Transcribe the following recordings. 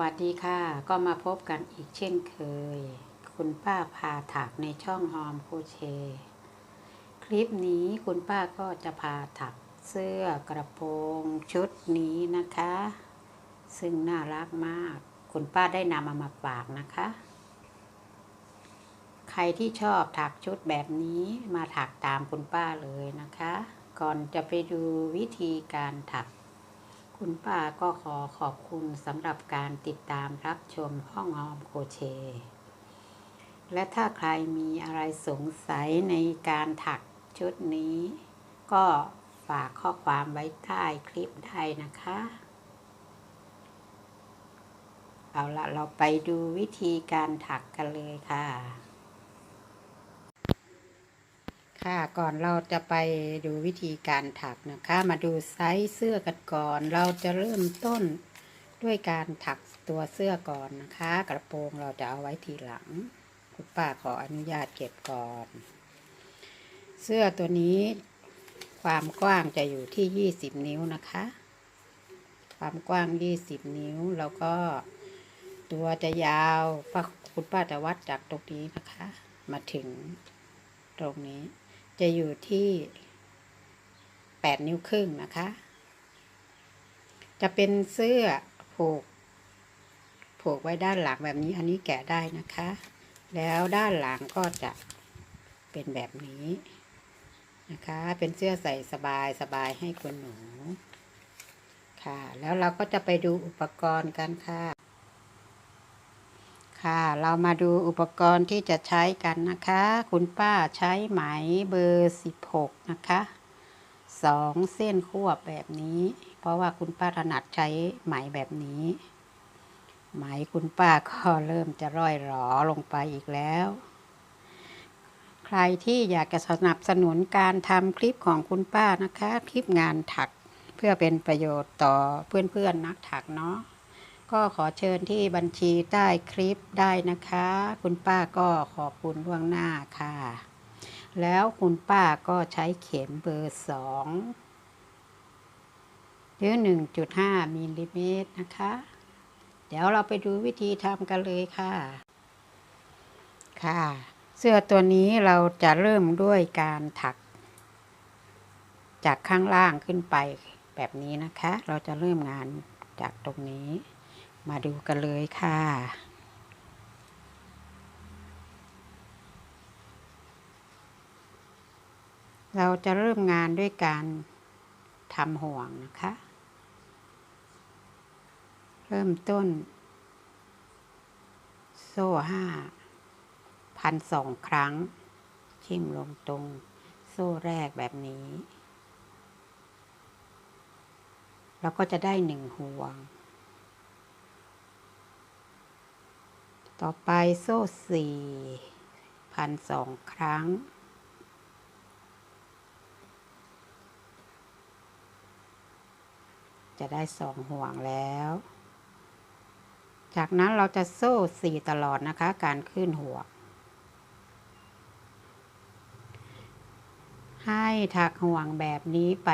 วัสดีค่ะ ก็มาพบกันอีกเช่นเคย คุณป้าพาถักในช่องฮอมโคเช คลิปนี้คุณป้าก็จะพาถักเสื้อกระโปรงชุดนี้นะคะ ซึ่งน่ารักมาก คุณป้าได้นำมามาฝากนะคะ ใครที่ชอบถักชุดแบบนี้มาถักตามคุณป้าเลยนะคะ ก่อนจะไปดูวิธีการถัก คุณป้าก็ขอขอบคุณสำหรับการติดตามรับชมห้องหอมโคเช และถ้าใครมีอะไรสงสัยในการถักชุดนี้ ก็ฝากข้อความไว้ใต้คลิปได้นะคะ เอาละเราไปดูวิธีการถักกันเลยค่ะ ค่ะก่อนเราจะไปดูวิธีการถักนะคะ มาดูไซส์เสื้อกันก่อน เราจะเริ่มต้นด้วยการถักตัวเสื้อก่อนนะคะ กระโปรงเราจะเอาไว้ทีหลัง คุณป้าขออนุญาตเก็บก่อน เสื้อตัวนี้ความกว้างจะอยู่ที่ 20 นิ้วนะคะ ความกว้าง 20 นิ้วแล้วก็ตัวจะยาวป้าคุณป้าจะวัดจากตรงนี้นะคะ มาถึงตรงนี้ จะอยู่ที่ 8 นิ้วครึ่งนะคะ จะเป็นเสื้อผูก ผูกไว้ด้านหลังแบบนี้อันนี้แกะได้นะคะ แล้วด้านหลังก็จะเป็นแบบนี้นะคะ เป็นเสื้อใส่สบายสบายให้คุณหนูค่ะ แล้วเราก็จะไปดูอุปกรณ์กันค่ะ ค่ะ เรามาดูอุปกรณ์ที่จะใช้กันนะคะ คุณป้าใช้ไหมเบอร์ 16 นะคะสองเส้นควบแบบนี้ เพราะว่าคุณป้าถนัดใช้ไหมแบบนี้ ไหมคุณป้าก็เริ่มจะร่อยหรอลงไปอีกแล้ว ใครที่อยากจะสนับสนุนการทำคลิปของคุณป้านะคะ คลิปงานถักเพื่อเป็นประโยชน์ต่อเพื่อนๆนักถักเนาะ ก็ขอเชิญที่บัญชีใต้คลิปได้นะคะ คุณป้าก็ขอบคุณล่วงหน้าค่ะ แล้วคุณป้าก็ใช้เข็มเบอร์สองหรือหนึ่งจุดห้ามิลลิเมตรนะคะ เดี๋ยวเราไปดูวิธีทำกันเลยค่ะ ค่ะ เสื้อตัวนี้เราจะเริ่มด้วยการถัก จากข้างล่างขึ้นไปแบบนี้นะคะ เราจะเริ่มงานจากตรงนี้ มาดูกันเลยค่ะ เราจะเริ่มงานด้วยการทำห่วงนะคะ เริ่มต้น โซ่ห้าพันสองครั้ง ชิมลงตรงโซ่แรกแบบนี้ แล้วก็จะได้หนึ่งห่วง ต่อไปโซ่สี่พันสองครั้ง จะได้สองห่วงแล้ว จากนั้นเราจะโซ่สี่ตลอดนะคะ การขึ้นห่วง ให้ถักห่วงแบบนี้ไป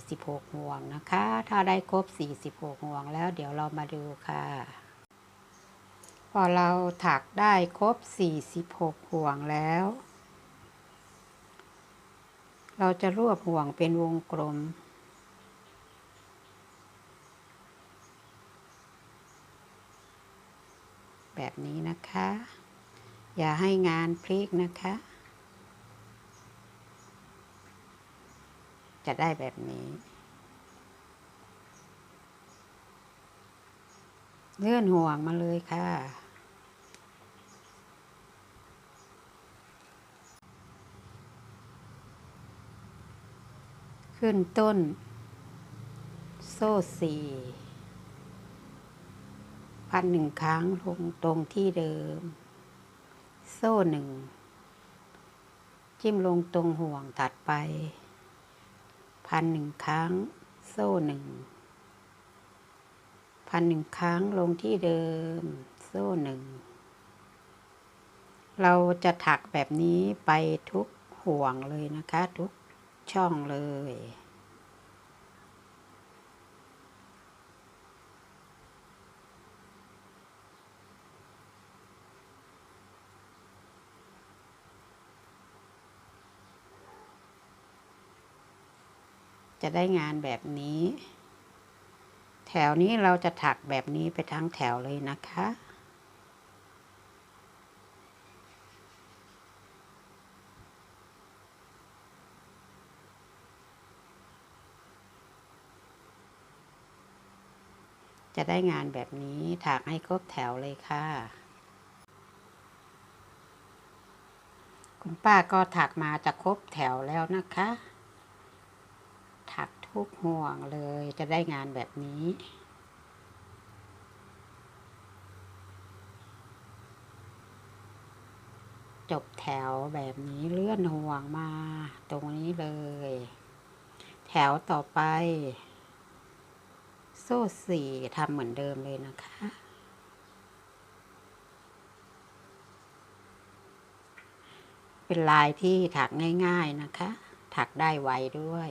46 ห่วงนะคะ ถ้าได้ครบ 46 ห่วงแล้วเดี๋ยวเรามาดูค่ะ พอเราถักได้ครบ 46 ห่วงแล้ว เราจะรวบห่วงเป็นวงกลม แบบนี้นะคะ อย่าให้งานพลิกนะคะ จะได้แบบนี้เลื่อนห่วงมาเลยค่ะ ขึ้นต้น โซ่สี่พันหนึ่งครั้งลงตรงที่เดิม โซ่หนึ่ง จิ้มลงตรงห่วงตัดไป พันหนึ่งครั้ง โซ่หนึ่ง พันหนึ่งครั้งลงที่เดิม โซ่หนึ่ง เราจะถักแบบนี้ไปทุกห่วงเลยนะคะ ทุก ช่องเลย จะได้งานแบบนี้ แถวนี้เราจะถักแบบนี้ไปทั้งแถวเลยนะคะ จะได้งานแบบนี้ถักให้ครบแถวเลยค่ะ คุณป้าก็ถักมาจะครบแถวแล้วนะคะ ถักทุกห่วงเลยจะได้งานแบบนี้จบแถวแบบนี้เลื่อนห่วงมาตรงนี้เลย แถวต่อไป โซ่สี่ทำเหมือนเดิมเลยนะคะ เป็นลายที่ถักง่าย ๆนะคะ ถักได้ไวด้วย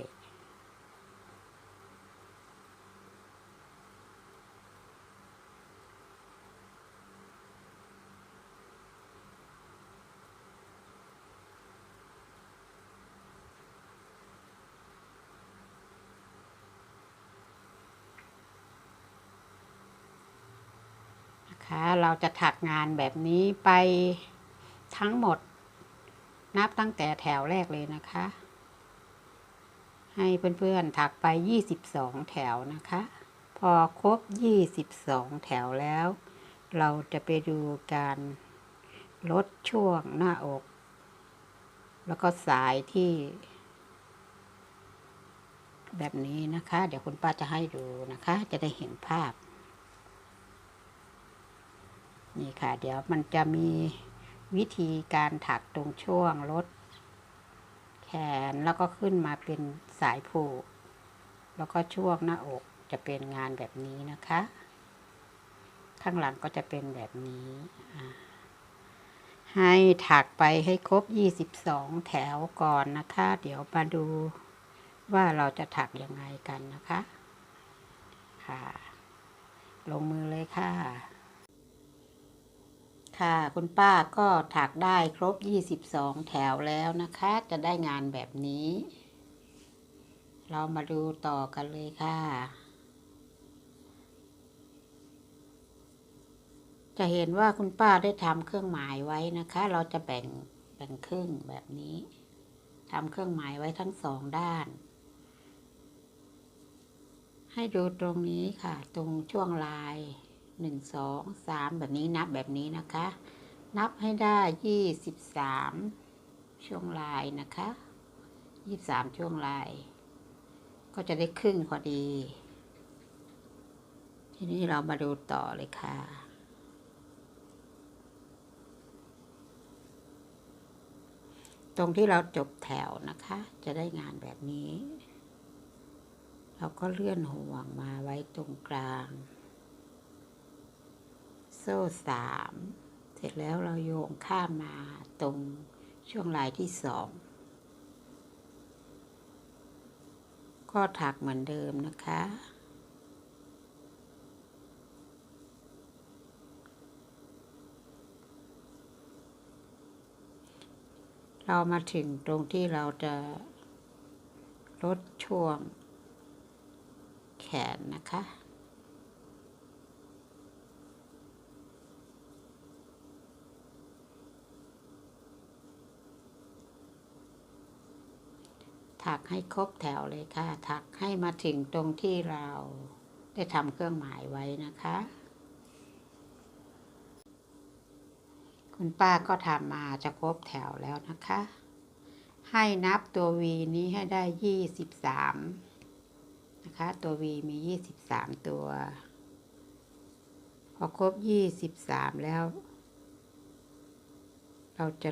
เราจะถักงานแบบนี้ไปทั้งหมด นับตั้งแต่แถวแรกเลยนะคะ ให้เพื่อนๆถักไป 22 แถวนะคะ พอครบ 22 แถวแล้ว เราจะไปดูการลดช่วงหน้าอก แล้วก็สายที่ แบบนี้นะคะ เดี๋ยวคุณป้าจะให้ดูนะคะ จะได้เห็นภาพ นี่ค่ะ เดี๋ยวมันจะมีวิธีการถักตรงช่วงลดแขนแล้วก็ขึ้นมาเป็นสายผูก แล้วก็ช่วงหน้าอกจะเป็นงานแบบนี้นะคะ ข้างหลังก็จะเป็นแบบนี้ ให้ถักไปให้ครบ 22 แถวก่อนนะคะ เดี๋ยวมาดูว่าเราจะถักยังไงกันนะคะ ค่ะ ลงมือเลยค่ะ ค่ะ คุณป้าก็ถักได้ครบ 22 แถวแล้วนะคะ จะได้งานแบบนี้ เรามาดูต่อกันเลยค่ะ จะเห็นว่าคุณป้าได้ทำเครื่องหมายไว้นะคะ เราจะแบ่งแบ่งครึ่งแบบนี้ทำเครื่องหมายไว้ทั้งสองด้าน ให้ดูตรงนี้ค่ะ ตรงช่วงลาย หนึ่งสองสามแบบนี้นับแบบนี้นะคะ นับให้ได้ยี่สิบสามช่วงลายนะคะยี่สามช่วงลาย ก็จะได้ครึ่งพอดี ทีนี้เรามาดูต่อเลยค่ะตรงที่เราจบแถวนะคะ จะได้งานแบบนี้ เราก็เลื่อนห่วงมาไว้ตรงกลาง ซ่สามเสร็จแล้วเราโยงข้ามมาตรงช่วงลายที่สองก็ถักเหมือนเดิมนะคะ เรามาถึงตรงที่เราจะลดช่วงแขนนะคะ ถักให้ครบแถวเลยค่ะ ถักให้มาถึงตรงที่เราได้ทำเครื่องหมายไว้นะคะ คุณป้าก็ทำมาจะครบแถวแล้วนะคะ ให้นับตัว V นี้ให้ได้ยี่สิบสามนะคะ ตัว V มียี่สิบสามตัว พอครบยี่สิบสามแล้ว เราจะ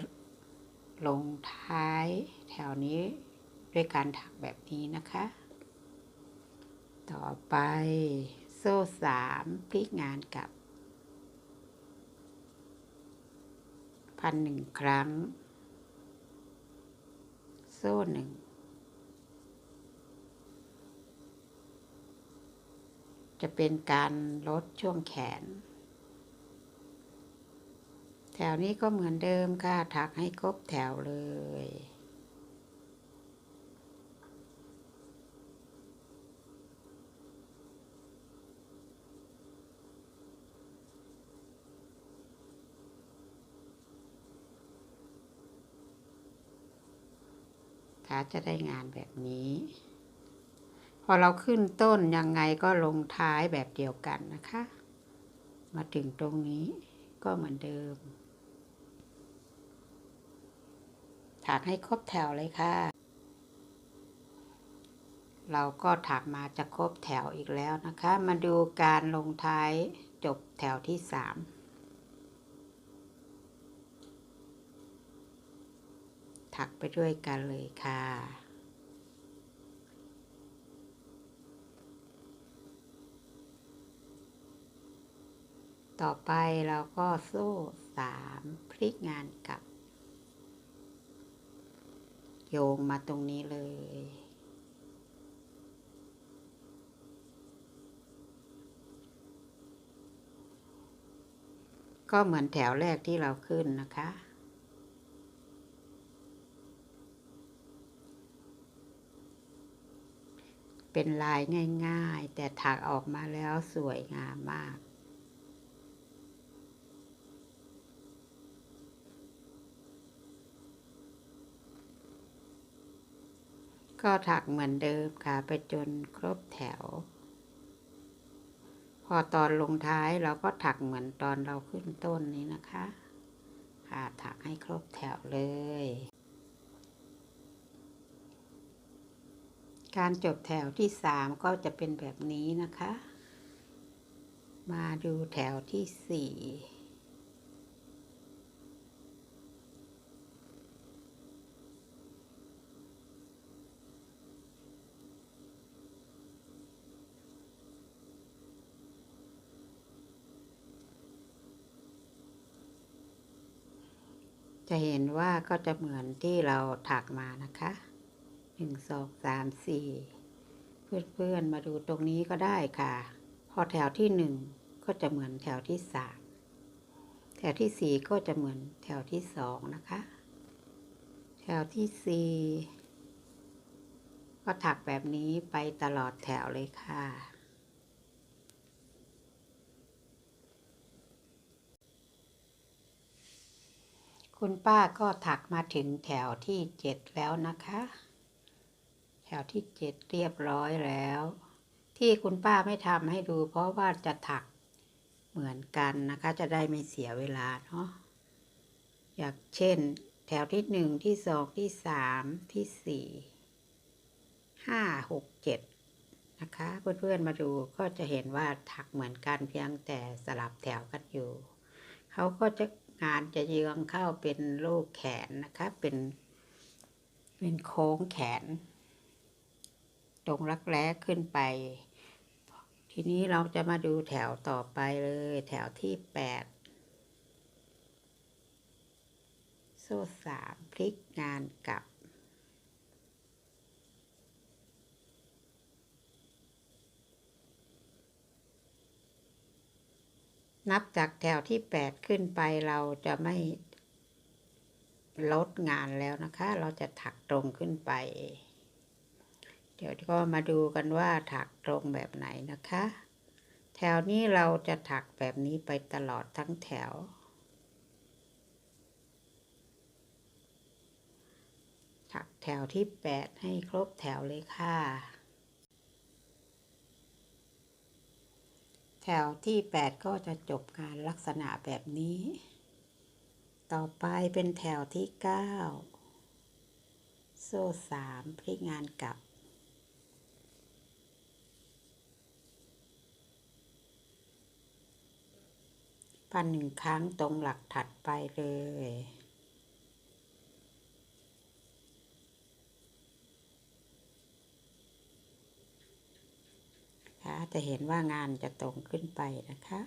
ลงท้ายแถวนี้ ด้วยการถักแบบนี้นะคะ ต่อไปโซ่สามพลิกงานกับ พันหนึ่งครั้ง โซ่หนึ่งจะเป็นการลดช่วงแขน แถวนี้ก็เหมือนเดิมค่ะ ถักให้ครบแถวเลย คะจะได้งานแบบนี้ พอเราขึ้นต้นยังไงก็ลงท้ายแบบเดียวกันนะคะ มาถึงตรงนี้ก็เหมือนเดิม ถักให้ครบแถวเลยค่ะ เราก็ถักมาจะครบแถวอีกแล้วนะคะ มาดูการลงท้ายจบแถวที่สาม ถักไปด้วยกันเลยค่ะต่อไปเราก็โซ่สามพลิกงานกลับ โยงมาตรงนี้เลย ก็เหมือนแถวแรกที่เราขึ้นนะคะ เป็นลายง่าย ๆ แต่ถักออกมาแล้วสวยงามมาก ก็ถักเหมือนเดิมค่ะ ไปจนครบแถว พอตอนลงท้ายเราก็ถักเหมือนตอนเราขึ้นต้นนี้นะคะ ค่ะ ถักให้ครบแถวเลย การจบแถวที่สามก็จะเป็นแบบนี้นะคะ มาดูแถวที่สี่จะเห็นว่าก็จะเหมือนที่เราถักมานะคะ หนึ่งสองสามสี่เพื่อนๆมาดูตรงนี้ก็ได้ค่ะ พอแถวที่หนึ่งก็จะเหมือนแถวที่สามแถวที่สี่ก็จะเหมือนแถวที่สองนะคะ แถวที่สี่ก็ถักแบบนี้ไปตลอดแถวเลยค่ะคุณป้าก็ถักมาถึงแถวที่เจ็ดแล้วนะคะ แถวที่เจ็ดเรียบร้อยแล้ว ที่คุณป้าไม่ทำให้ดูเพราะว่าจะถักเหมือนกันนะคะ จะได้ไม่เสียเวลาเนาะอย่างเช่น แถวที่หนึ่งที่สองที่สามที่สี่ห้าหกเจ็ดนะคะ เพื่อนๆมาดูก็จะเห็นว่าถักเหมือนกันเพียงแต่สลับแถวกันอยู่ เขาก็จะงานจะเยืองเข้าเป็นรูปแขนนะคะ เป็น เป็นโค้งแขน ตรงรักแร้ขึ้นไป ทีนี้เราจะมาดูแถวต่อไปเลย แถวที่แปดโซ่สามพลิกงานกลับ นับจากแถวที่แปดขึ้นไปเราจะไม่ลดงานแล้วนะคะ เราจะถักตรงขึ้นไป เดี๋ยวก็มาดูกันว่าถักตรงแบบไหนนะคะ แถวนี้เราจะถักแบบนี้ไปตลอดทั้งแถว ถักแถวที่แปดให้ครบแถวเลยค่ะ แถวที่แปดก็จะจบงานลักษณะแบบนี้ ต่อไปเป็นแถวที่เก้าโซ่สามพลิกงานกลับ พันหนึ่งครั้งตรงหลักถัดไปเลย ค่ะจะเห็นว่างานจะตรงขึ้นไปนะคะ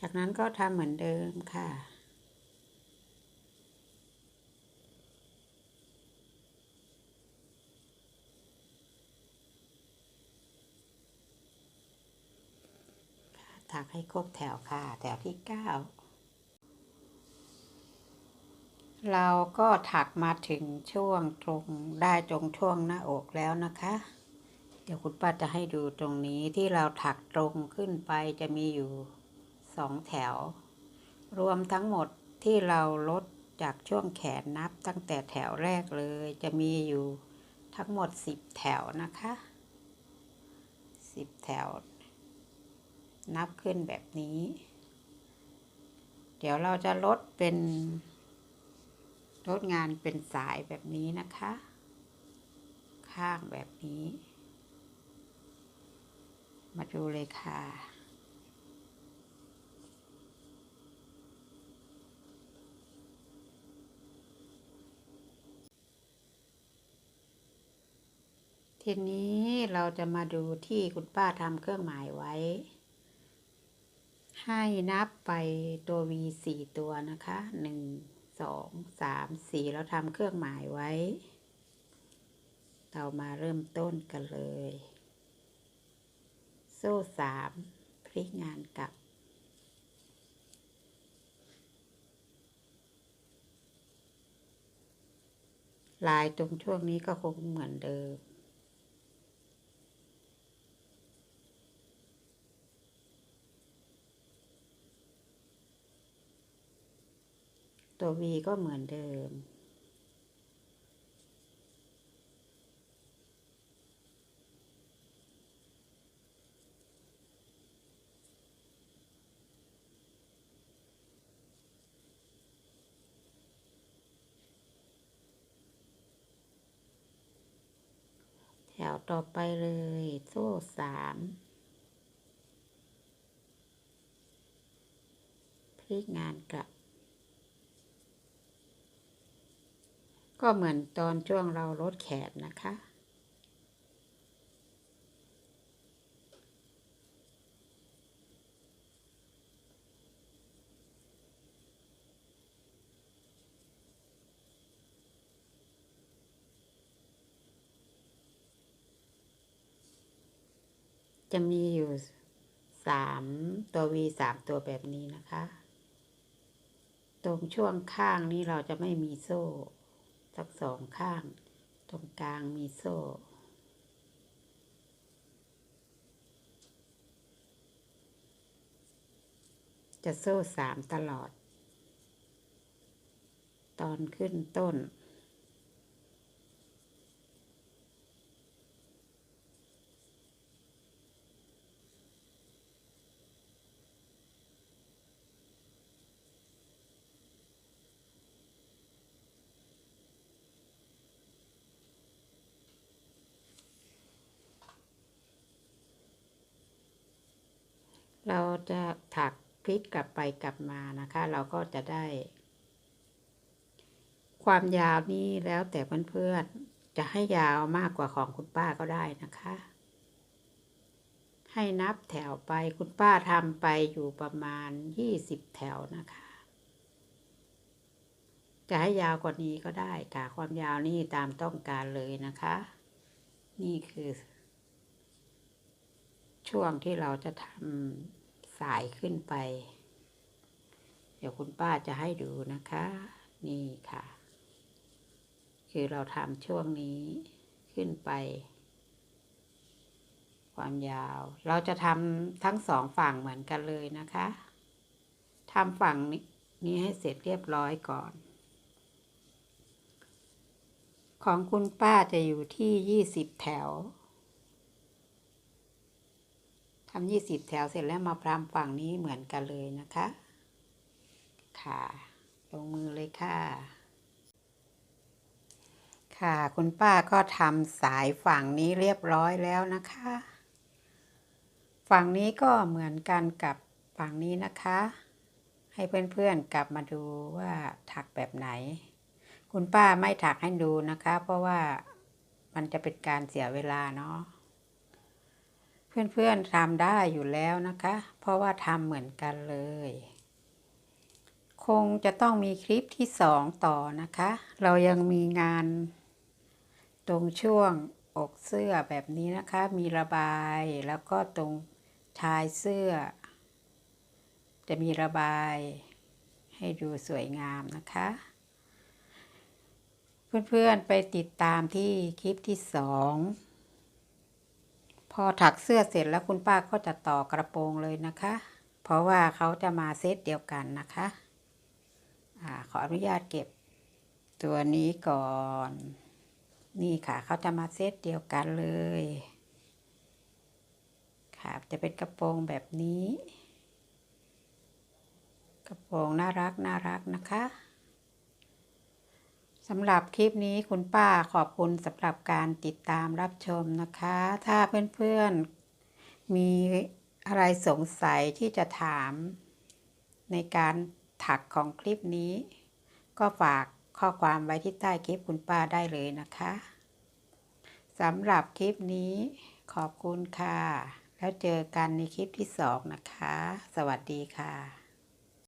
จากนั้นก็ทำเหมือนเดิมค่ะ ถัก ให้ครบแถวค่ะ แถวที่เก้าเราก็ถักมาถึงช่วงตรงได้ตรงช่วงหน้าอกแล้วนะคะ เดี๋ยวคุณป้าจะให้ดูตรงนี้ที่เราถักตรงขึ้นไปจะมีอยู่สองแถว รวมทั้งหมดที่เราลดจากช่วงแขนนับตั้งแต่แถวแรกเลย จะมีอยู่ทั้งหมด 10 แถวนะคะ 10 แถว นับขึ้นแบบนี้ เดี๋ยวเราจะลดเป็นลดงานเป็นสายแบบนี้นะคะ ข้างแบบนี้ มาดูเลยค่ะทีนี้เราจะมาดูที่คุณป้าทำเครื่องหมายไว้ ให้นับไปตัว V สี่ตัวนะคะหนึ่งสองสามสี่เราทำเครื่องหมายไว้ เรามาเริ่มต้นกันเลย โซ่สามพลิกงานกลับ ลายตรงช่วงนี้ก็คงเหมือนเดิม ตัว V ก็เหมือนเดิม แถวต่อไปเลย โซ่สามพลิกงานกลับ ก็เหมือนตอนช่วงเราลดแขนนะคะ จะมีอยู่สามตัว V สามตัวแบบนี้นะคะ ตรงช่วงข้างนี้เราจะไม่มีโซ่ สักสองข้าง ตรงกลางมีโซ่ จะโซ่สามตลอด ตอนขึ้นต้น เรา จะถักพลิกกลับไปกลับมานะคะ เราก็จะได้ ความยาวนี้แล้วแต่เพื่อนๆจะให้ยาวมากกว่าของคุณป้าก็ได้นะคะ ให้นับแถวไปคุณป้าทำไปอยู่ประมาณยี่สิบแถวนะคะจะให้ยาวกว่านี้ก็ได้ค่ะ ความยาวนี่ตามต้องการเลยนะคะ นี่คือ ช่วงที่เราจะทำ สายขึ้นไป เดี๋ยวคุณป้าจะให้ดูนะคะ นี่ค่ะ คือเราทำช่วงนี้ขึ้นไป ความยาว เราจะทำทั้งสองฝั่งเหมือนกันเลยนะคะทำฝั่งนี้นให้เสร็จเรียบร้อยก่อน ของคุณป้าจะอยู่ที่ยี่สิบแถว ทำยี่สิบแถวเสร็จแล้วมาพรามฝั่งนี้เหมือนกันเลยนะคะ ค่ะ ลงมือเลยค่ะ ค่ะคุณป้าก็ทำสายฝั่งนี้เรียบร้อยแล้วนะคะ ฝั่งนี้ก็เหมือนกันกับฝั่งนี้นะคะ ให้เพื่อนๆกลับมาดูว่าถักแบบไหน คุณป้าไม่ถักให้ดูนะคะ เพราะว่ามันจะเป็นการเสียเวลาเนาะ เพื่อนๆทำได้อยู่แล้วนะคะ เพราะว่าทำเหมือนกันเลย คงจะต้องมีคลิปที่สองต่อนะคะ เรายังมีงาน ตรงช่วงอกเสื้อแบบนี้นะคะ มีระบายแล้วก็ตรงชายเสื้อ จะมีระบายให้ดูสวยงามนะคะ เพื่อนๆไปติดตามที่คลิปที่สอง พอถักเสื้อเสร็จแล้วคุณป้าก็จะต่อกระโปรงเลยนะคะ เพราะว่าเขาจะมาเซตเดียวกันนะคะอขออนุญาตเก็บตัวนี้ก่อน นี่ค่ะเขาจะมาเซตเดียวกันเลย ค่ะจะเป็นกระโปรงแบบนี้ กระโปรงน่ารักน่ารักนะคะ สำหรับคลิปนี้คุณป้าขอบคุณสำหรับการติดตามรับชมนะคะ ถ้าเพื่อนๆมีอะไรสงสัยที่จะถาม ในการถักของคลิปนี้ ก็ฝากข้อความไว้ที่ใต้คลิปคุณป้าได้เลยนะคะสำหรับคลิปนี้ขอบคุณค่ะ แล้วเจอกันในคลิปที่สองนะคะ สวัสดีค่ะ